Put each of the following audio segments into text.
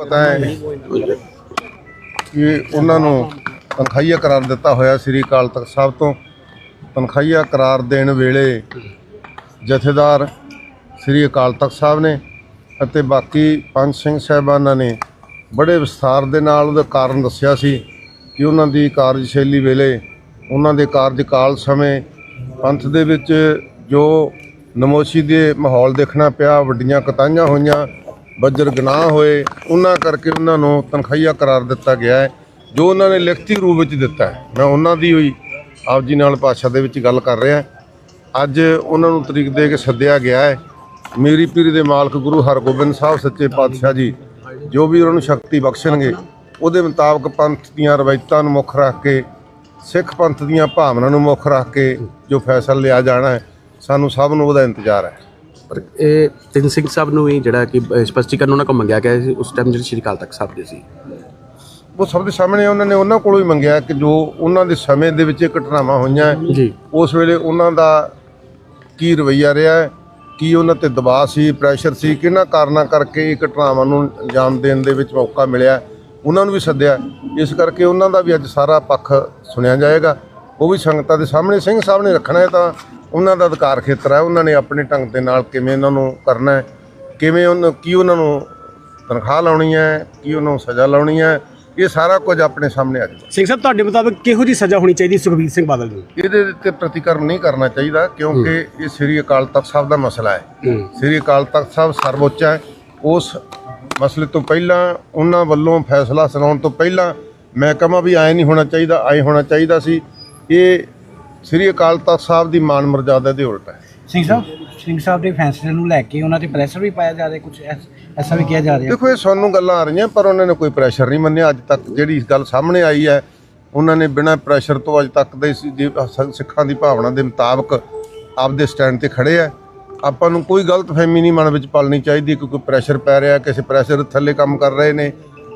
ਪਤਾ ਹੈ ਕਿ ਉਹਨਾਂ ਨੂੰ ਤਨਖਾਹੀਆ ਕਰਾਰ ਦਿੱਤਾ ਹੋਇਆ ਸ੍ਰੀ ਅਕਾਲ ਤਖਤ ਸਾਹਿਬ ਤੋਂ। ਤਨਖਾਹੀਆ ਕਰਾਰ ਦੇਣ ਵੇਲੇ ਜਥੇਦਾਰ ਸ੍ਰੀ ਅਕਾਲ ਤਖਤ ਸਾਹਿਬ ਨੇ ਅਤੇ ਬਾਕੀ ਪੰਜ ਸਿੰਘ ਸਾਹਿਬਾਨਾਂ ਨੇ ਬੜੇ ਵਿਸਥਾਰ ਦੇ ਨਾਲ ਉਹਦਾ ਕਾਰਨ ਦੱਸਿਆ ਸੀ ਕਿ ਉਹਨਾਂ ਦੀ ਕਾਰਜਸ਼ੈਲੀ ਵੇਲੇ ਉਹਨਾਂ ਦੇ ਕਾਰਜਕਾਲ ਸਮੇਂ ਪੰਥ ਦੇ ਵਿੱਚ ਜੋ ਨਮੋਸ਼ੀ ਦੇ ਮਾਹੌਲ ਦੇਖਣਾ ਪਿਆ, ਵੱਡੀਆਂ ਕਤਾਈਆਂ ਹੋਈਆਂ ਬੱਜਰ ਗਨਾਹ ਹੋਏ, ਉਹਨਾਂ ਕਰਕੇ ਉਹਨਾਂ ਨੂੰ ਤਨਖਾਹੀਆ ਕਰਾਰ ਦਿੱਤਾ ਗਿਆ ਹੈ, ਜੋ ਉਹਨਾਂ ਨੇ ਲਿਖਤੀ ਰੂਪ ਵਿੱਚ ਦਿੱਤਾ ਹੈ। ਮੈਂ ਉਹਨਾਂ ਦੀ ਹੋਈ ਆਪ ਜੀ ਨਾਲ ਭਾਸ਼ਾ ਦੇ ਵਿੱਚ ਗੱਲ ਕਰ ਰਿਹਾ ਅੱਜ ਉਹਨਾਂ ਨੂੰ ਤਰੀਕ ਦੇ ਕੇ ਸੱਦਿਆ ਗਿਆ ਹੈ। ਮੇਰੀ ਪੀਰੀ ਦੇ ਮਾਲਕ ਗੁਰੂ ਹਰਗੋਬਿੰਦ ਸਾਹਿਬ ਸੱਚੇ ਪਾਤਸ਼ਾਹ ਜੀ, ਜੋ ਵੀ ਉਹਨਾਂ ਨੂੰ ਸ਼ਕਤੀ ਬਖਸ਼ਣਗੇ, ਉਹਦੇ ਮੁਤਾਬਕ ਪੰਥ ਦੀਆਂ ਰਵਾਇਤਾਂ ਨੂੰ ਮੁੱਖ ਰੱਖ ਕੇ, ਸਿੱਖ ਪੰਥ ਦੀਆਂ ਭਾਵਨਾ ਨੂੰ ਮੁੱਖ ਰੱਖ ਕੇ ਜੋ ਫੈਸਲਾ ਲਿਆ ਜਾਣਾ ਹੈ, ਸਾਨੂੰ ਸਭ ਨੂੰ ਉਹਦਾ ਇੰਤਜ਼ਾਰ ਹੈ। ਪਰ ਇਹ ਤਿੰਨ ਸਿੰਘ ਸਾਹਿਬ ਨੂੰ ਵੀ ਜਿਹੜਾ ਕਿ ਸਪਸ਼ਟੀਕਰਨ ਉਹਨਾਂ ਕੋਲ ਮੰਗਿਆ ਗਿਆ ਸੀ ਉਸ ਟਾਈਮ ਜਿਹੜੀ ਸ਼੍ਰੀ ਅਕਾਲ ਤਖਤ ਸਾਹਿਬ ਦੇ ਸੀ। ਉਹ ਸਭ ਦੇ ਸਾਹਮਣੇ ਉਹਨਾਂ ਨੇ ਉਹਨਾਂ ਕੋਲੋਂ ਹੀ ਮੰਗਿਆ ਕਿ ਜੋ ਉਹਨਾਂ ਦੇ ਸਮੇਂ ਦੇ ਵਿੱਚ ਇਹ ਘਟਨਾਵਾਂ ਹੋਈਆਂ ਜੀ। ਉਸ ਵੇਲੇ ਉਹਨਾਂ ਦਾ ਕੀ ਰਵੱਈਆ ਰਿਹਾ ਹੈ ਕੀ ਉਹਨਾਂ ਤੇ ਦਬਾਅ ਸੀ ਪ੍ਰੈਸ਼ਰ ਸੀ ਕਿਹਨਾਂ ਕਾਰਨਾਂ ਕਰਕੇ ਇਹ ਘਟਨਾਵਾਂ ਨੂੰ ਅੰਜਾਮ ਦੇਣ ਦੇ ਵਿੱਚ ਮੌਕਾ ਮਿਲਿਆ ਉਹਨਾਂ ਨੂੰ ਵੀ ਸੱਦਿਆ ਇਸ ਕਰਕੇ ਉਹਨਾਂ ਦਾ ਵੀ ਅੱਜ ਸਾਰਾ ਪੱਖ ਸੁਣਿਆ ਜਾਏਗਾ। ਉਹ ਵੀ ਸੰਗਤਾਂ ਦੇ ਸਾਹਮਣੇ ਸਿੰਘ ਸਾਹਿਬ ਨੇ ਰੱਖਣਾ ਹੈ ਤਾਂ ਉਹਨਾਂ ਦਾ ਅਧਿਕਾਰ ਖੇਤਰ ਹੈ ਉਹਨਾਂ ਨੇ ਆਪਣੇ ਢੰਗ ਦੇ ਨਾਲ ਕਿਵੇਂ ਉਹਨਾਂ ਨੂੰ ਕਰਨਾ ਹੈ ਕਿਵੇਂ ਉਹਨਾਂ ਕੀ ਉਹਨਾਂ ਨੂੰ ਤਨਖਾਹ ਲਾਉਣੀ ਹੈ ਕੀ ਉਹਨਾਂ ਨੂੰ ਸਜ਼ਾ ਲਾਉਣੀ ਹੈ ਇਹ ਸਾਰਾ ਕੁਝ ਆਪਣੇ ਸਾਹਮਣੇ ਆ ਜਾਊਗਾ। ਸਿੰਘ ਸਾਹਿਬ ਤੁਹਾਡੇ ਮੁਤਾਬਕ ਕਿਹੋ ਜੀ ਸਜ਼ਾ ਹੋਣੀ ਚਾਹੀਦੀ ਸੁਖਬੀਰ ਸਿੰਘ ਬਾਦਲ ਨੂੰ ਇਹਦੇ ਉੱਤੇ ਪ੍ਰਤੀਕਰਮ ਨਹੀਂ ਕਰਨਾ ਚਾਹੀਦਾ ਕਿਉਂਕਿ ਇਹ ਸ੍ਰੀ ਅਕਾਲ ਤਖਤ ਸਾਹਿਬ ਦਾ ਮਸਲਾ ਹੈ। ਸ੍ਰੀ ਅਕਾਲ ਤਖਤ ਸਾਹਿਬ ਸਰਵਉੱਚ ਹੈ। ਉਸ ਮਸਲੇ ਤੋਂ ਪਹਿਲਾਂ ਉਹਨਾਂ ਵੱਲੋਂ ਫੈਸਲਾ ਸੁਣਾਉਣ ਤੋਂ ਪਹਿਲਾਂ ਮੈਂ ਕਹਾਂ ਵੀ ਐ ਨਹੀਂ ਹੋਣਾ ਚਾਹੀਦਾ ਐ ਹੋਣਾ ਚਾਹੀਦਾ ਸੀ। ਇਹ ਸ੍ਰੀ ਅਕਾਲ ਤਖਤ ਸਾਹਿਬ ਦੀ ਮਾਨ ਮਰਜ਼ਾਦਾ ਦੇ ਉਲਟ ਹੈ। ਸਿੰਘ ਸਾਹਿਬ ਸਿੰਘ ਸਾਹਿਬ ਦੇ ਫੈਸਲੇ ਨੂੰ ਲੈ ਕੇ ਉਹਨਾਂ ਤੇ ਪ੍ਰੈਸ਼ਰ ਵੀ ਪਾਇਆ ਜਾ ਰਿਹਾ ਕੁਝ ਐਸਾ ਵੀ ਕਿਹਾ ਜਾ ਰਿਹਾ। ਦੇਖੋ ਇਹ ਸਾਨੂੰ ਗੱਲਾਂ ਆ ਰਹੀਆਂ ਪਰ ਉਹਨਾਂ ਨੇ ਕੋਈ ਪ੍ਰੈਸ਼ਰ ਨਹੀਂ ਮੰਨਿਆ। ਅੱਜ ਤੱਕ ਜਿਹੜੀ ਇਸ ਗੱਲ ਸਾਹਮਣੇ ਆਈ ਹੈ ਉਹਨਾਂ ਨੇ ਬਿਨਾਂ ਪ੍ਰੈਸ਼ਰ ਤੋਂ ਅੱਜ ਤੱਕ ਦੇ ਸਿੱਖਾਂ ਦੀ ਭਾਵਨਾ ਦੇ ਮੁਤਾਬਕ ਆਪਦੇ ਸਟੈਂਡ ਤੇ ਖੜੇ ਆ ਆਪਾਂ ਨੂੰ ਕੋਈ ਗਲਤਫਹਿਮੀ ਨਹੀਂ ਮਨ ਵਿੱਚ ਪਾਲਣੀ ਚਾਹੀਦੀ ਕਿ ਕੋਈ ਪ੍ਰੈਸ਼ਰ ਪੈ ਰਿਹਾ ਕਿਸੇ ਪ੍ਰੈਸ਼ਰ ਥੱਲੇ ਕੰਮ ਕਰ ਰਹੇ ਨੇ।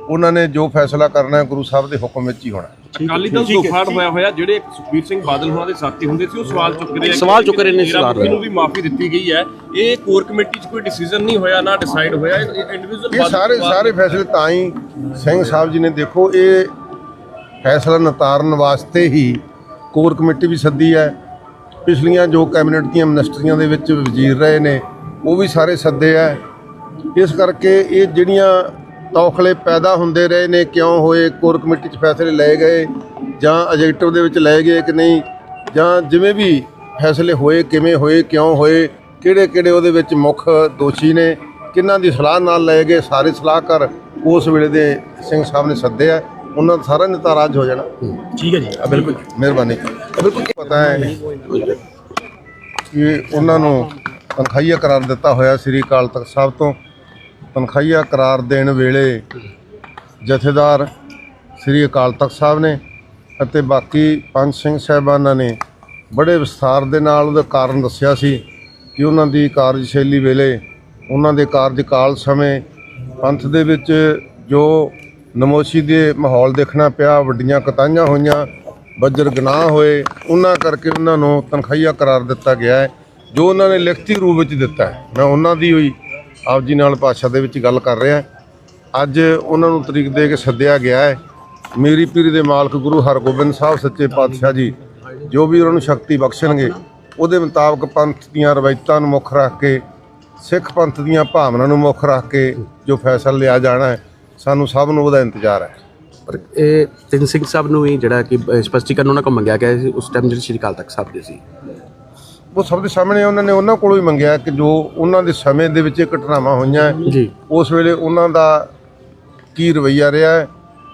ਉਹਨਾਂ ਨੇ ਜੋ ਫੈਸਲਾ ਕਰਨਾ ਹੈ ਗੁਰੂ ਸਾਹਿਬ ਦੇ ਹੁਕਮ ਵਿੱਚ ਹੀ ਹੋਣਾ ਅਕਾਲੀ ਦਲ ਦੋਫਾੜ ਹੋਇਆ ਹੋਇਆ ਜਿਹੜੇ ਸੁਖਬੀਰ ਸਿੰਘ ਬਾਦਲ ਹੋਣਾ ਦੇ ਸਾਥੀ ਹੁੰਦੇ ਸੀ ਉਹ ਸਵਾਲ ਚੁੱਕ ਰਹੇ ਆ ਸਵਾਲ ਚੁੱਕ ਰਹੇ ਨੇ ਸਰਕਾਰ ਨੂੰ ਵੀ ਮਾਫੀ ਦਿੱਤੀ ਗਈ ਹੈ। ਇਹ ਕੋਰ ਕਮੇਟੀ 'ਚ ਕੋਈ ਡਿਸੀਜਨ ਨਹੀਂ ਹੋਇਆ ਨਾ ਡਿਸਾਈਡ ਹੋਇਆ। ਇੰਡੀਵਿਜੂਅਲ ਇਹ ਸਾਰੇ ਸਾਰੇ ਫੈਸਲੇ ਤਾਂ ਹੀ ਸਿੰਘ ਸਾਹਿਬ ਜੀ ਨੇ ਦੇਖੋ ਇਹ ਫੈਸਲਾ ਨਿਤਾਰਨ ਵਾਸਤੇ ਹੀ ਕੋਰ ਕਮੇਟੀ ਵੀ ਸੱਦੀ ਹੈ। ਪਿਛਲੀਆਂ ਜੋ ਕੈਬਨਿਟ ਦੀਆਂ ਮਿਨਿਸਟਰੀਆਂ ਦੇ ਵਿੱਚ ਵਜ਼ੀਰ ਰਹੇ ਨੇ ਉਹ ਵੀ ਸਾਰੇ ਸੱਦੇ ਹੈ ਇਸ ਕਰਕੇ ਇਹ ਜਿਹੜੀਆਂ ਤੌਖਲੇ ਪੈਦਾ ਹੁੰਦੇ ਰਹੇ ਨੇ ਕਿਉਂ ਹੋਏ ਕੋਰ ਕਮੇਟੀ 'ਚ ਫੈਸਲੇ ਲਏ ਗਏ ਜਾਂ ਐਜੈਕਟਿਵ ਦੇ ਵਿੱਚ ਲਏ ਗਏ ਕਿ ਨਹੀਂ ਜਾਂ ਜਿਵੇਂ ਵੀ ਫੈਸਲੇ ਹੋਏ ਕਿਵੇਂ ਹੋਏ ਕਿਉਂ ਹੋਏ ਕਿਹੜੇ ਕਿਹੜੇ ਉਹਦੇ ਵਿੱਚ ਮੁੱਖ ਦੋਸ਼ੀ ਨੇ ਕਿਹਨਾਂ ਦੀ ਸਲਾਹ ਨਾਲ ਲਏ ਗਏ ਸਾਰੇ ਸਲਾਹਕਾਰ ਉਸ ਵੇਲੇ ਦੇ ਸਿੰਘ ਸਾਹਿਬ ਨੇ ਸੱਦੇ ਆ ਉਹਨਾਂ ਦਾ ਸਾਰਾ ਨਿਤਾਰਾ ਅੱਜ ਹੋ ਜਾਣਾ। ਠੀਕ ਹੈ ਜੀ। ਬਿਲਕੁਲ ਮਿਹਰਬਾਨੀ। ਬਿਲਕੁਲ ਪਤਾ ਹੈ ਕਿ ਉਹਨਾਂ ਨੂੰ ਤਨਖਾਹੀਆ ਕਰਾਰ ਦਿੱਤਾ ਹੋਇਆ ਸ੍ਰੀ ਅਕਾਲ ਤਖਤ ਸਾਹਿਬ ਤੋਂ। ਤਨਖਾਹੀਆ ਕਰਾਰ ਦੇਣ ਵੇਲੇ ਜਥੇਦਾਰ ਸ੍ਰੀ ਅਕਾਲ ਤਖਤ ਸਾਹਿਬ ਨੇ ਅਤੇ ਬਾਕੀ ਪੰਜ ਸਿੰਘ ਸਾਹਿਬਾਨਾਂ ਨੇ ਬੜੇ ਵਿਸਥਾਰ ਦੇ ਨਾਲ ਉਹਦਾ ਕਾਰਨ ਦੱਸਿਆ ਸੀ ਕਿ ਉਹਨਾਂ ਦੀ ਕਾਰਜਸ਼ੈਲੀ ਵੇਲੇ ਉਹਨਾਂ ਦੇ ਕਾਰਜਕਾਲ ਸਮੇਂ ਪੰਥ ਦੇ ਵਿੱਚ ਜੋ ਨਮੋਸ਼ੀ ਦੇ ਮਾਹੌਲ ਦੇਖਣਾ ਪਿਆ, ਵੱਡੀਆਂ ਕਤਾਈਆਂ ਹੋਈਆਂ, ਬੱਜਰ ਗਨਾਹ ਹੋਏ, ਉਹਨਾਂ ਕਰਕੇ ਉਹਨਾਂ ਨੂੰ ਤਨਖਾਹੀਆ ਕਰਾਰ ਦਿੱਤਾ ਗਿਆ ਹੈ, ਜੋ ਉਹਨਾਂ ਨੇ ਲਿਖਤੀ ਰੂਪ ਵਿੱਚ ਦਿੱਤਾ ਹੈ। ਮੈਂ ਉਹਨਾਂ ਦੀ ਹੋਈ ਆਪ ਜੀ ਨਾਲ ਭਾਸ਼ਾ ਦੇ ਵਿੱਚ ਗੱਲ ਕਰ ਰਿਹਾ ਅੱਜ ਉਹਨਾਂ ਨੂੰ ਤਰੀਕ ਦੇ ਕੇ ਸੱਦਿਆ ਗਿਆ ਹੈ। ਮੇਰੀ ਪੀਰੀ ਦੇ ਮਾਲਕ ਗੁਰੂ ਹਰਗੋਬਿੰਦ ਸਾਹਿਬ ਸੱਚੇ ਪਾਤਸ਼ਾਹ ਜੀ ਜੋ ਵੀ ਉਹਨਾਂ ਨੂੰ ਸ਼ਕਤੀ ਬਖਸ਼ਣਗੇ ਉਹਦੇ ਮੁਤਾਬਕ ਪੰਥ ਦੀਆਂ ਰਵਾਇਤਾਂ ਨੂੰ ਮੁੱਖ ਰੱਖ ਕੇ ਸਿੱਖ ਪੰਥ ਦੀਆਂ ਭਾਵਨਾ ਨੂੰ ਮੁੱਖ ਰੱਖ ਕੇ ਜੋ ਫੈਸਲਾ ਲਿਆ ਜਾਣਾ ਹੈ ਸਾਨੂੰ ਸਭ ਨੂੰ ਉਹਦਾ ਇੰਤਜ਼ਾਰ ਹੈ। ਪਰ ਇਹ ਤਿੰਨ ਸਿੰਘ ਸਾਹਿਬ ਨੂੰ ਵੀ ਜਿਹੜਾ ਕਿ ਅਹ, ਸਪਸ਼ਟੀਕਰਨ ਉਹਨਾਂ ਕੋਲ ਮੰਗਿਆ ਗਿਆ ਸੀ ਉਸ ਟਾਈਮ ਜਿਹੜੇ ਸ਼੍ਰੀ ਅਕਾਲ ਤਖਤ ਸਾਹਿਬ ਦੇ ਸੀ। ਉਹ ਸਭ ਦੇ ਸਾਹਮਣੇ ਉਹਨਾਂ ਨੇ ਉਹਨਾਂ ਕੋਲੋਂ ਹੀ ਮੰਗਿਆ ਕਿ ਜੋ ਉਹਨਾਂ ਦੇ ਸਮੇਂ ਦੇ ਵਿੱਚ ਇਹ ਘਟਨਾਵਾਂ ਹੋਈਆਂ ਜੀ। ਉਸ ਵੇਲੇ ਉਹਨਾਂ ਦਾ ਕੀ ਰਵੱਈਆ ਰਿਹਾ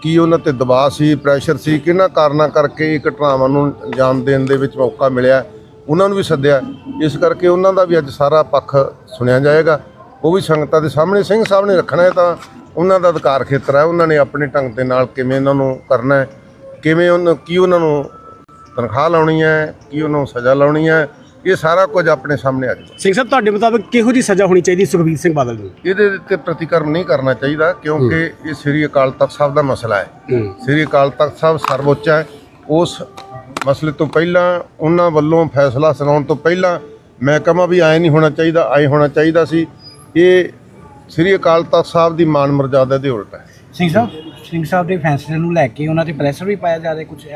ਕੀ ਉਹਨਾਂ ਤੇ ਦਬਾਅ ਸੀ ਪ੍ਰੈਸ਼ਰ ਸੀ ਕਿਹਨਾਂ ਕਾਰਨਾਂ ਕਰਕੇ ਇਹ ਘਟਨਾਵਾਂ ਨੂੰ ਅੰਜਾਮ ਦੇਣ ਦੇ ਵਿੱਚ ਮੌਕਾ ਮਿਲਿਆ ਉਹਨਾਂ ਨੂੰ ਵੀ ਸੱਦਿਆ। ਇਸ ਕਰਕੇ ਉਹਨਾਂ ਦਾ ਵੀ ਅੱਜ ਸਾਰਾ ਪੱਖ ਸੁਣਿਆ ਜਾਏਗਾ। ਉਹ ਵੀ ਸੰਗਤਾਂ ਦੇ ਸਾਹਮਣੇ ਸਿੰਘ ਸਾਹਿਬ ਨੇ ਰੱਖਣਾ ਹੈ ਤਾਂ ਉਹਨਾਂ ਦਾ ਅਧਿਕਾਰ ਖੇਤਰ ਹੈ ਉਹਨਾਂ ਨੇ ਆਪਣੇ ਢੰਗ ਦੇ ਨਾਲ ਕਿਵੇਂ ਇਹਨਾਂ ਨੂੰ ਕਰਨਾ ਹੈ ਕਿਵੇਂ ਉਹਨਾਂ ਕੀ ਉਹਨਾਂ ਨੂੰ ਤਨਖਾਹ ਲਾਉਣੀ ਹੈ ਕੀ ਉਹਨਾਂ ਨੂੰ ਸਜ਼ਾ ਲਾਉਣੀ ਹੈ ਇਹ ਸਾਰਾ ਕੁਝ ਆਪਣੇ ਸਾਹਮਣੇ ਆ ਜਾਊਗਾ। ਸਿੰਘ ਸਾਹਿਬ ਤੁਹਾਡੇ ਮੁਤਾਬਕ ਕਿਹੋ ਜੀ ਸਜ਼ਾ ਹੋਣੀ ਚਾਹੀਦੀ ਸੁਖਬੀਰ ਸਿੰਘ ਬਾਦਲ ਨੂੰ? ਇਹਦੇ ਉੱਤੇ ਪ੍ਰਤੀਕਰਮ ਨਹੀਂ ਕਰਨਾ ਚਾਹੀਦਾ ਕਿਉਂਕਿ ਇਹ ਸ੍ਰੀ ਅਕਾਲ ਤਖਤ ਸਾਹਿਬ ਦਾ ਮਸਲਾ ਹੈ। ਸ੍ਰੀ ਅਕਾਲ ਤਖਤ ਸਾਹਿਬ ਸਰਵਉੱਚ ਹੈ। ਉਸ ਮਸਲੇ ਤੋਂ ਪਹਿਲਾਂ ਉਹਨਾਂ ਵੱਲੋਂ ਫੈਸਲਾ ਸੁਣਾਉਣ ਤੋਂ ਪਹਿਲਾਂ ਮੈਂ ਕਹਾਂ ਵੀ ਐ ਨਹੀਂ ਹੋਣਾ ਚਾਹੀਦਾ ਐ ਹੋਣਾ ਚਾਹੀਦਾ ਸੀ। ਇਹ ਸ੍ਰੀ ਅਕਾਲ ਤਖਤ ਸਾਹਿਬ ਦੀ ਮਾਨ ਮਰਜ਼ਾਦਾ ਦੇ ਉਲਟ ਹੈ। ਸਿੰਘ ਸਾਹਿਬ ਸਿੰਘ ਸਾਹਿਬ ਦੇ ਫੈਸਲੇ ਨੂੰ ਲੈ ਕੇ ਉਹਨਾਂ ਤੇ ਪ੍ਰੈਸ਼ਰ ਵੀ ਪਾਇਆ ਜਾ ਰਿਹਾ ਕੁਝ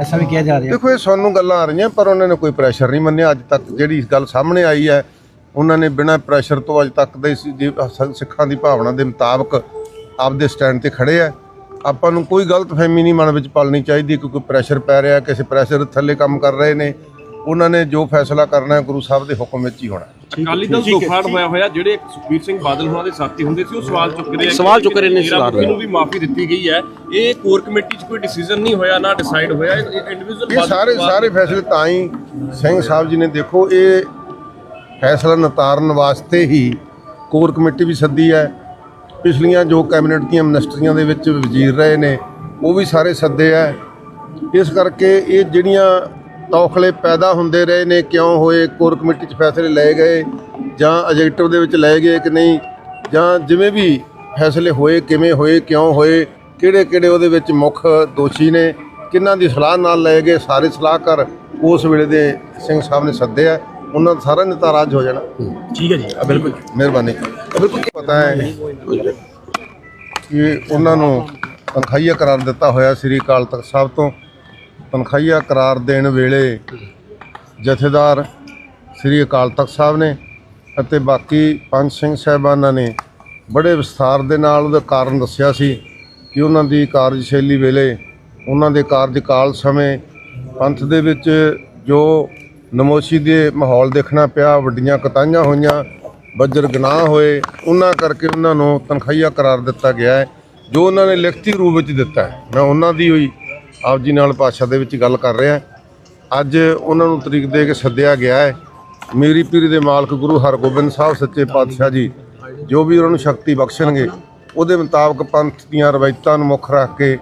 ਐਸਾ ਵੀ ਕਿਹਾ ਜਾ ਰਿਹਾ। ਦੇਖੋ, ਇਹ ਸਾਨੂੰ ਗੱਲਾਂ ਆ ਰਹੀਆਂ, ਪਰ ਉਹਨਾਂ ਨੇ ਕੋਈ ਪ੍ਰੈਸ਼ਰ ਨਹੀਂ ਮੰਨਿਆ। ਅੱਜ ਤੱਕ ਜਿਹੜੀ ਗੱਲ ਸਾਹਮਣੇ ਆਈ ਹੈ, ਉਹਨਾਂ ਨੇ ਬਿਨਾਂ ਪ੍ਰੈਸ਼ਰ ਤੋਂ ਅੱਜ ਤੱਕ ਦੇ ਸਿੱਖਾਂ ਦੀ ਭਾਵਨਾ ਦੇ ਮੁਤਾਬਕ ਆਪਦੇ ਸਟੈਂਡ ਤੇ ਖੜੇ ਆ। ਆਪਾਂ ਨੂੰ ਕੋਈ ਗਲਤਫਹਿਮੀ ਨਹੀਂ ਮਨ ਵਿੱਚ ਪਾਲਣੀ ਚਾਹੀਦੀ ਕਿ ਕੋਈ ਪ੍ਰੈਸ਼ਰ ਪੈ ਰਿਹਾ, ਕਿਸੇ ਪ੍ਰੈਸ਼ਰ ਥੱਲੇ ਕੰਮ ਕਰ ਰਹੇ ਨੇ। ਉਹਨਾਂ ਨੇ ਜੋ ਫੈਸਲਾ ਕਰਨਾ ਹੈ ਗੁਰੂ ਸਾਹਿਬ ਦੇ ਹੁਕਮ ਵਿੱਚ ਹੀ ਹੋਣਾ। ਅਕਾਲੀ ਦਲ ਦੋਫਾੜ ਹੋਇਆ ਹੋਇਆ ਜਿਹੜੇ ਸੁਖਬੀਰ ਸਿੰਘ ਬਾਦਲ ਹੋਣਾ ਦੇ ਸਾਥੀ ਹੁੰਦੇ ਸੀ ਉਹ ਸਵਾਲ ਚੁੱਕ ਰਹੇ ਆ ਕਿ ਸਵਾਲ ਚੁੱਕ ਰਹੇ ਨੇ ਜੀਰਾ ਸਰਦਾਰ ਮੁਖੀ ਨੂੰ ਵੀ ਮਾਫੀ ਦਿੱਤੀ ਗਈ ਹੈ। ਇਹ ਕੋਰ ਕਮੇਟੀ 'ਚ ਕੋਈ ਡਿਸੀਜਨ ਨਹੀਂ ਹੋਇਆ ਨਾ ਡਿਸਾਈਡ ਹੋਇਆ। ਇੰਡੀਵਿਜੂਅਲ ਇਹ ਸਾਰੇ ਸਾਰੇ ਫੈਸਲੇ ਤਾਂ ਹੀ ਸਿੰਘ ਸਾਹਿਬ ਜੀ ਨੇ ਦੇਖੋ ਇਹ ਫੈਸਲਾ ਨਿਤਾਰਨ ਵਾਸਤੇ ਹੀ ਕੋਰ ਕਮੇਟੀ ਵੀ ਸੱਦੀ ਹੈ। ਪਿਛਲੀਆਂ ਜੋ ਕੈਬਨਿਟ ਦੀਆਂ ਮਿਨਿਸਟਰੀਆਂ ਦੇ ਵਿੱਚ ਵਜ਼ੀਰ ਰਹੇ ਨੇ ਉਹ ਵੀ ਸਾਰੇ ਸੱਦੇ ਹੈ। ਇਸ ਕਰਕੇ ਇਹ ਜਿਹੜੀਆਂ ਤੌਖਲੇ ਪੈਦਾ ਹੁੰਦੇ ਰਹੇ ਨੇ ਕਿਉਂ ਹੋਏ ਕੋਰ ਕਮੇਟੀ 'ਚ ਫੈਸਲੇ ਲਏ ਗਏ ਜਾਂ ਐਜੈਕਟਿਵ ਦੇ ਵਿੱਚ ਲਏ ਗਏ ਕਿ ਨਹੀਂ ਜਾਂ ਜਿਵੇਂ ਵੀ ਫੈਸਲੇ ਹੋਏ ਕਿਵੇਂ ਹੋਏ ਕਿਉਂ ਹੋਏ ਕਿਹੜੇ ਕਿਹੜੇ ਉਹਦੇ ਵਿੱਚ ਮੁੱਖ ਦੋਸ਼ੀ ਨੇ ਕਿਹਨਾਂ ਦੀ ਸਲਾਹ ਨਾਲ ਲਏ ਗਏ ਸਾਰੇ ਸਲਾਹਕਾਰ ਉਸ ਵੇਲੇ ਦੇ ਸਿੰਘ ਸਾਹਿਬ ਨੇ ਸੱਦੇ ਆ ਉਹਨਾਂ ਦਾ ਸਾਰਾ ਨਿਤਾਰਾ ਅੱਜ ਹੋ ਜਾਣਾ। ਠੀਕ ਹੈ ਜੀ ਬਿਲਕੁਲ ਮਿਹਰਬਾਨੀ। ਬਿਲਕੁਲ ਪਤਾ ਹੈ ਕਿ ਉਹਨਾਂ ਨੂੰ ਤਨਖਾਹੀਆ ਕਰਾਰ ਦਿੱਤਾ ਹੋਇਆ ਸ੍ਰੀ ਅਕਾਲ ਤਖਤ ਸਾਹਿਬ ਤੋਂ ਤਨਖਾਹੀਆ ਕਰਾਰ ਦੇਣ ਵੇਲੇ ਜਥੇਦਾਰ ਸ੍ਰੀ ਅਕਾਲ ਤਖਤ ਸਾਹਿਬ ਨੇ ਅਤੇ ਬਾਕੀ ਪੰਜ ਸਿੰਘ ਸਾਹਿਬਾਨਾਂ ਨੇ ਬੜੇ ਵਿਸਥਾਰ ਦੇ ਨਾਲ ਉਹਦਾ ਕਾਰਨ ਦੱਸਿਆ ਸੀ ਕਿ ਉਹਨਾਂ ਦੀ ਕਾਰਜਸ਼ੈਲੀ ਵੇਲੇ ਉਹਨਾਂ ਦੇ ਕਾਰਜਕਾਲ ਸਮੇਂ ਪੰਥ ਦੇ ਵਿੱਚ ਜੋ ਨਮੋਸ਼ੀ ਦੇ ਮਾਹੌਲ ਦੇਖਣਾ ਪਿਆ, ਵੱਡੀਆਂ ਕਤਾਈਆਂ ਹੋਈਆਂ, ਬੱਜਰ ਗਨਾਹ ਹੋਏ, ਉਹਨਾਂ ਕਰਕੇ ਉਹਨਾਂ ਨੂੰ ਤਨਖਾਹੀਆ ਕਰਾਰ ਦਿੱਤਾ ਗਿਆ ਹੈ, ਜੋ ਉਹਨਾਂ ਨੇ ਲਿਖਤੀ ਰੂਪ ਵਿੱਚ ਦਿੱਤਾ ਹੈ। ਮੈਂ ਉਹਨਾਂ ਦੀ ਹੋਈ ਆਪ ਜੀ ਨਾਲ ਭਾਸ਼ਾ ਦੇ ਵਿੱਚ ਗੱਲ ਕਰ ਰਿਹਾ ਅੱਜ ਉਹਨਾਂ ਨੂੰ ਤਰੀਕ ਦੇ ਕੇ ਸੱਦਿਆ ਗਿਆ ਹੈ। ਮੇਰੀ ਪੀਰੀ ਦੇ ਮਾਲਕ ਗੁਰੂ ਹਰਗੋਬਿੰਦ ਸਾਹਿਬ ਸੱਚੇ ਪਾਤਸ਼ਾਹ ਜੀ ਜੋ ਵੀ ਉਹਨਾਂ ਨੂੰ ਸ਼ਕਤੀ ਬਖਸ਼ਣਗੇ ਉਹਦੇ ਮੁਤਾਬਕ ਪੰਥ ਦੀਆਂ ਰਵਾਇਤਾਂ ਨੂੰ ਮੁੱਖ ਰੱਖ ਕੇ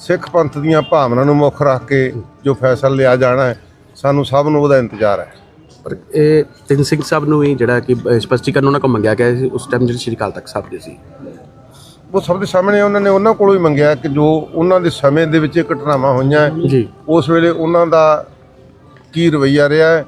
ਸਿੱਖ ਪੰਥ ਦੀਆਂ ਭਾਵਨਾ ਨੂੰ ਮੁੱਖ ਰੱਖ ਕੇ ਜੋ ਫੈਸਲਾ ਲਿਆ ਜਾਣਾ ਹੈ ਸਾਨੂੰ ਸਭ ਨੂੰ ਉਹਦਾ ਇੰਤਜ਼ਾਰ ਹੈ। ਪਰ ਇਹ ਤਿੰਨ ਸਿੰਘ ਸਾਹਿਬ ਨੂੰ ਵੀ ਜਿਹੜਾ ਕਿ ਅ, ਸਪਸ਼ਟੀਕਰਨ ਉਹਨਾਂ ਕੋਲ ਮੰਗਿਆ ਗਿਆ ਸੀ ਉਸ ਟਾਈਮ ਜਿਹੜੇ ਸ਼੍ਰੀ ਅਕਾਲ ਤਖਤ ਸਾਹਿਬ ਦੇ ਸੀ। ਉਹ ਸਭ ਦੇ ਸਾਹਮਣੇ ਉਹਨਾਂ ਨੇ ਉਹਨਾਂ ਕੋਲੋਂ ਹੀ ਮੰਗਿਆ ਕਿ ਜੋ ਉਹਨਾਂ ਦੇ ਸਮੇਂ ਦੇ ਵਿੱਚ ਇਹ ਘਟਨਾਵਾਂ ਹੋਈਆਂ ਜੀ। ਉਸ ਵੇਲੇ ਉਹਨਾਂ ਦਾ ਕੀ ਰਵੱਈਆ ਰਿਹਾ ਹੈ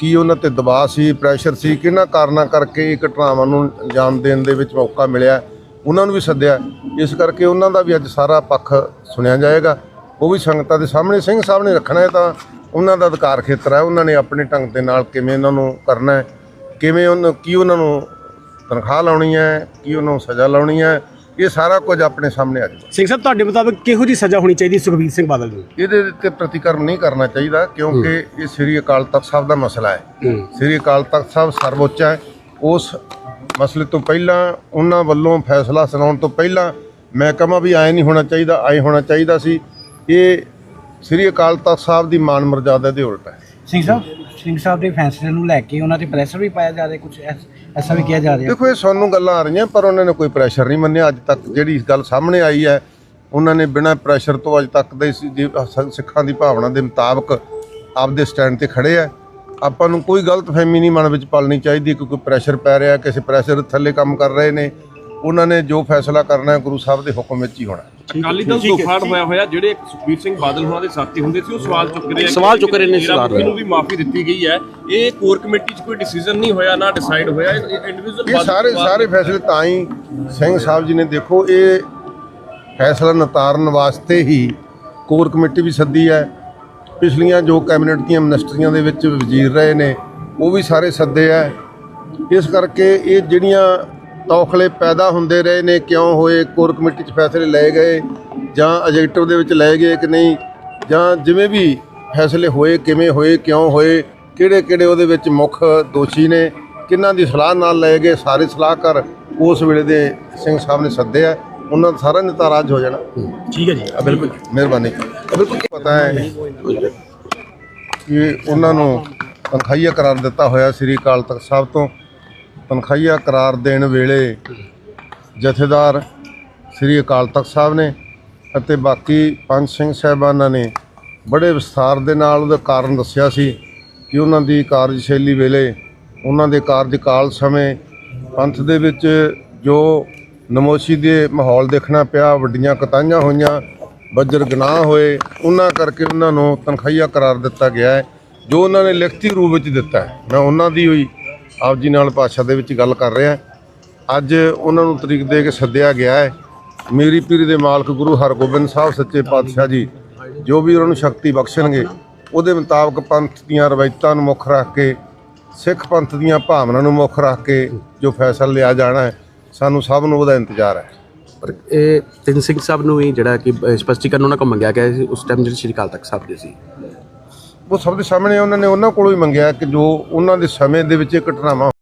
ਕੀ ਉਹਨਾਂ ਤੇ ਦਬਾਅ ਸੀ ਪ੍ਰੈਸ਼ਰ ਸੀ ਕਿਹਨਾਂ ਕਾਰਨਾਂ ਕਰਕੇ ਇਹ ਘਟਨਾਵਾਂ ਨੂੰ ਅੰਜਾਮ ਦੇਣ ਦੇ ਵਿੱਚ ਮੌਕਾ ਮਿਲਿਆ ਉਹਨਾਂ ਨੂੰ ਵੀ ਸੱਦਿਆ ਇਸ ਕਰਕੇ ਉਹਨਾਂ ਦਾ ਵੀ ਅੱਜ ਸਾਰਾ ਪੱਖ ਸੁਣਿਆ ਜਾਏਗਾ। ਉਹ ਵੀ ਸੰਗਤਾਂ ਦੇ ਸਾਹਮਣੇ ਸਿੰਘ ਸਾਹਿਬ ਨੇ ਰੱਖਣਾ ਹੈ ਤਾਂ ਉਹਨਾਂ ਦਾ ਅਧਿਕਾਰ ਖੇਤਰ ਹੈ ਉਹਨਾਂ ਨੇ ਆਪਣੇ ਢੰਗ ਦੇ ਨਾਲ ਕਿਵੇਂ ਉਹਨਾਂ ਨੂੰ ਕਰਨਾ ਹੈ ਕਿਵੇਂ ਉਹਨਾਂ ਕੀ ਉਹਨਾਂ ਨੂੰ ਤਨਖਾਹ ਲਾਉਣੀ ਹੈ ਕੀ ਉਹਨਾਂ ਨੂੰ ਸਜ਼ਾ ਲਾਉਣੀ ਹੈ ਇਹ ਸਾਰਾ ਕੁਝ ਆਪਣੇ ਸਾਹਮਣੇ ਆ ਜਾਊਗਾ। ਸਿੰਘ ਸਾਹਿਬ ਤੁਹਾਡੇ ਮੁਤਾਬਕ ਕਿਹੋ ਜੀ ਸਜ਼ਾ ਹੋਣੀ ਚਾਹੀਦੀ ਸੁਖਬੀਰ ਸਿੰਘ ਬਾਦਲ ਨੂੰ ਇਹਦੇ ਤੇ ਪ੍ਰਤੀਕਰਮ ਨਹੀਂ ਕਰਨਾ ਚਾਹੀਦਾ ਕਿਉਂਕਿ ਇਹ ਸ੍ਰੀ ਅਕਾਲ ਤਖਤ ਸਾਹਿਬ ਦਾ ਮਸਲਾ ਹੈ। ਸ੍ਰੀ ਅਕਾਲ ਤਖਤ ਸਾਹਿਬ ਸਰਵਉੱਚ ਹੈ। ਉਸ ਮਸਲੇ ਤੋਂ ਪਹਿਲਾਂ ਉਹਨਾਂ ਵੱਲੋਂ ਫੈਸਲਾ ਸੁਣਾਉਣ ਤੋਂ ਪਹਿਲਾਂ ਮੈਂ ਕਹਾਂ ਵੀ ਐ ਨਹੀਂ ਹੋਣਾ ਚਾਹੀਦਾ ਐ ਹੋਣਾ ਚਾਹੀਦਾ ਸੀ। ਇਹ ਸ੍ਰੀ ਅਕਾਲ ਤਖਤ ਸਾਹਿਬ ਦੀ ਮਾਨ ਮਰਜ਼ਾਦਾ ਦੇ ਉਲਟ ਹੈ। ਸਿੰਘ ਸਾਹਿਬ ਸਿੰਘ ਸਾਹਿਬ ਦੇ ਫੈਸਲੇ ਨੂੰ ਲੈ ਕੇ ਉਹਨਾਂ ਤੇ ਪ੍ਰੈਸ਼ਰ ਵੀ ਪਾਇਆ ਜਾ ਰਿਹਾ ਕੁਝ ਐਸਾ ਵੀ ਕਿਹਾ ਜਾ ਰਿਹਾ। ਦੇਖੋ, ਇਹ ਸਾਨੂੰ ਗੱਲਾਂ ਆ ਰਹੀਆਂ, ਪਰ ਉਹਨਾਂ ਨੇ ਕੋਈ ਪ੍ਰੈਸ਼ਰ ਨਹੀਂ ਮੰਨਿਆ। ਅੱਜ ਤੱਕ ਜਿਹੜੀ ਗੱਲ ਸਾਹਮਣੇ ਆਈ ਹੈ, ਉਹਨਾਂ ਨੇ ਬਿਨਾਂ ਪ੍ਰੈਸ਼ਰ ਤੋਂ ਅੱਜ ਤੱਕ ਦੇ ਸਿੱਖਾਂ ਦੀ ਭਾਵਨਾ ਦੇ ਮੁਤਾਬਕ ਆਪਦੇ ਸਟੈਂਡ ਤੇ ਖੜੇ ਆ ਆਪਾਂ ਨੂੰ ਕੋਈ ਗਲਤਫਹਿਮੀ ਨਹੀਂ ਮਨ ਵਿੱਚ ਪਾਲਣੀ ਚਾਹੀਦੀ ਕਿ ਕੋਈ ਪ੍ਰੈਸ਼ਰ ਪੈ ਰਿਹਾ, ਕਿਸੇ ਪ੍ਰੈਸ਼ਰ ਥੱਲੇ ਕੰਮ ਕਰ ਰਹੇ ਨੇ। ਉਹਨਾਂ ਨੇ ਜੋ ਫੈਸਲਾ ਕਰਨਾ ਹੈ ਗੁਰੂ ਸਾਹਿਬ ਦੇ ਹੁਕਮ ਵਿੱਚ ਹੀ ਹੋਣਾ ਅਕਾਲੀ ਦਲ ਦੋਫਾੜ ਹੋਇਆ ਹੋਇਆ ਜਿਹੜੇ ਸੁਖਬੀਰ ਸਿੰਘ ਬਾਦਲ ਹੋਣਾ ਦੇ ਸਾਥੀ ਹੁੰਦੇ ਸੀ ਉਹ ਸਵਾਲ ਚੁੱਕ ਰਹੇ ਆ ਸਵਾਲ ਚੁੱਕ ਰਹੇ ਨੇ ਸਰਦਾਰ ਨੂੰ ਵੀ ਮਾਫੀ ਦਿੱਤੀ ਗਈ ਹੈ ਇਹ ਕੋਰ ਕਮੇਟੀ 'ਚ ਕੋਈ ਡਿਸੀਜਨ ਨਹੀਂ ਹੋਇਆ ਨਾ ਡਿਸਾਈਡ ਹੋਇਆ ਇੰਡੀਵਿਜੂਅਲ ਇਹ ਸਾਰੇ ਸਾਰੇ ਫੈਸਲੇ ਤਾਂ ਹੀ ਸਿੰਘ ਸਾਹਿਬ ਜੀ ਨੇ ਦੇਖੋ ਇਹ ਫੈਸਲਾ ਨਿਤਾਰਨ ਵਾਸਤੇ ਹੀ ਕੋਰ ਕਮੇਟੀ ਵੀ ਸੱਦੀ ਹੈ। ਪਿਛਲੀਆਂ ਜੋ ਕੈਬਨਿਟ ਦੀਆਂ ਮਿਨਿਸਟਰੀਆਂ ਦੇ ਵਿੱਚ ਵਜ਼ੀਰ ਰਹੇ ਨੇ ਉਹ ਵੀ ਸਾਰੇ ਸੱਦੇ ਹੈ। ਇਸ ਕਰਕੇ ਇਹ ਜਿਹੜੀਆਂ ਤੌਖਲੇ ਪੈਦਾ ਹੁੰਦੇ ਰਹੇ ਨੇ ਕਿਉਂ ਹੋਏ ਕੋਰ ਕਮੇਟੀ 'ਚ ਫੈਸਲੇ ਲਏ ਗਏ ਜਾਂ ਐਜੈਕਟਿਵ ਦੇ ਵਿੱਚ ਲਏ ਗਏ ਕਿ ਨਹੀਂ ਜਾਂ ਜਿਵੇਂ ਵੀ ਫੈਸਲੇ ਹੋਏ ਕਿਵੇਂ ਹੋਏ ਕਿਉਂ ਹੋਏ ਕਿਹੜੇ ਕਿਹੜੇ ਉਹਦੇ ਵਿੱਚ ਮੁੱਖ ਦੋਸ਼ੀ ਨੇ ਕਿਹਨਾਂ ਦੀ ਸਲਾਹ ਨਾਲ ਲਏ ਗਏ ਸਾਰੇ ਸਲਾਹਕਾਰ ਉਸ ਵੇਲੇ ਦੇ ਸਿੰਘ ਸਾਹਿਬ ਨੇ ਸੱਦੇ ਆ ਉਹਨਾਂ ਦਾ ਸਾਰਾ ਨਿਤਾਰਾ ਅੱਜ ਹੋ ਜਾਣਾ। ਠੀਕ ਹੈ ਜੀ ਬਿਲਕੁਲ ਮਿਹਰਬਾਨੀ। ਬਿਲਕੁਲ ਪਤਾ ਹੈ ਕਿ ਉਹਨਾਂ ਨੂੰ ਤਨਖਾਹੀਆ ਕਰਾਰ ਦਿੱਤਾ ਹੋਇਆ ਸ੍ਰੀ ਅਕਾਲ ਤਖਤ ਸਾਹਿਬ ਤੋਂ ਤਨਖਾਹੀਆ ਕਰਾਰ ਦੇਣ ਵੇਲੇ ਜਥੇਦਾਰ ਸ੍ਰੀ ਅਕਾਲ ਤਖਤ ਸਾਹਿਬ ਨੇ ਅਤੇ ਬਾਕੀ ਪੰਜ ਸਿੰਘ ਸਾਹਿਬਾਨਾਂ ਨੇ ਬੜੇ ਵਿਸਥਾਰ ਦੇ ਨਾਲ ਉਹਦਾ ਕਾਰਨ ਦੱਸਿਆ ਸੀ ਕਿ ਉਹਨਾਂ ਦੀ ਕਾਰਜਸ਼ੈਲੀ ਵੇਲੇ ਉਹਨਾਂ ਦੇ ਕਾਰਜਕਾਲ ਸਮੇਂ ਪੰਥ ਦੇ ਵਿੱਚ ਜੋ ਨਮੋਸ਼ੀ ਦੇ ਮਾਹੌਲ ਦੇਖਣਾ ਪਿਆ, ਵੱਡੀਆਂ ਕਤਾਈਆਂ ਹੋਈਆਂ, ਬੱਜਰ ਗਨਾਹ ਹੋਏ, ਉਹਨਾਂ ਕਰਕੇ ਉਹਨਾਂ ਨੂੰ ਤਨਖਾਹੀਆ ਕਰਾਰ ਦਿੱਤਾ ਗਿਆ ਹੈ, ਜੋ ਉਹਨਾਂ ਨੇ ਲਿਖਤੀ ਰੂਪ ਵਿੱਚ ਦਿੱਤਾ ਹੈ। ਮੈਂ ਉਹਨਾਂ ਦੀ ਹੋਈ ਆਪ ਜੀ ਨਾਲ ਭਾਸ਼ਾ ਦੇ ਵਿੱਚ ਗੱਲ ਕਰ ਰਿਹਾ ਅੱਜ ਉਹਨਾਂ ਨੂੰ ਤਰੀਕ ਦੇ ਕੇ ਸੱਦਿਆ ਗਿਆ ਹੈ। ਮੇਰੀ ਪੀਰੀ ਦੇ ਮਾਲਕ ਗੁਰੂ ਹਰਗੋਬਿੰਦ ਸਾਹਿਬ ਸੱਚੇ ਪਾਤਸ਼ਾਹ ਜੀ ਜੋ ਵੀ ਉਹਨਾਂ ਨੂੰ ਸ਼ਕਤੀ ਬਖਸ਼ਣਗੇ ਉਹਦੇ ਮੁਤਾਬਕ ਪੰਥ ਦੀਆਂ ਰਵਾਇਤਾਂ ਨੂੰ ਮੁੱਖ ਰੱਖ ਕੇ ਸਿੱਖ ਪੰਥ ਦੀਆਂ ਭਾਵਨਾਵਾਂ ਨੂੰ ਮੁੱਖ ਰੱਖ ਕੇ ਜੋ ਫੈਸਲਾ ਲਿਆ ਜਾਣਾ ਹੈ ਸਾਨੂੰ ਸਭ ਨੂੰ ਉਹਦਾ ਇੰਤਜ਼ਾਰ ਹੈ। ਪਰ ਇਹ ਤਿੰਨ ਸਿੰਘ ਸਾਹਿਬ ਨੂੰ ਵੀ ਜਿਹੜਾ ਕਿ ਅ, ਸਪਸ਼ਟੀਕਰਨ ਉਹਨਾਂ ਕੋਲ ਮੰਗਿਆ ਗਿਆ ਸੀ ਉਸ ਟਾਈਮ ਜਿਹੜੇ ਸ਼੍ਰੀ ਅਕਾਲ ਤਖਤ ਸਾਹਿਬ ਦੇ ਸੀ। ਉਹ ਸਭ ਦੇ ਸਾਹਮਣੇ ਉਹਨਾਂ ਨੇ ਉਹਨਾਂ ਕੋਲੋਂ ਹੀ ਮੰਗਿਆ ਕਿ ਜੋ ਉਹਨਾਂ ਦੇ ਸਮੇਂ ਦੇ ਵਿੱਚ ਇਹ ਘਟਨਾਵਾਂ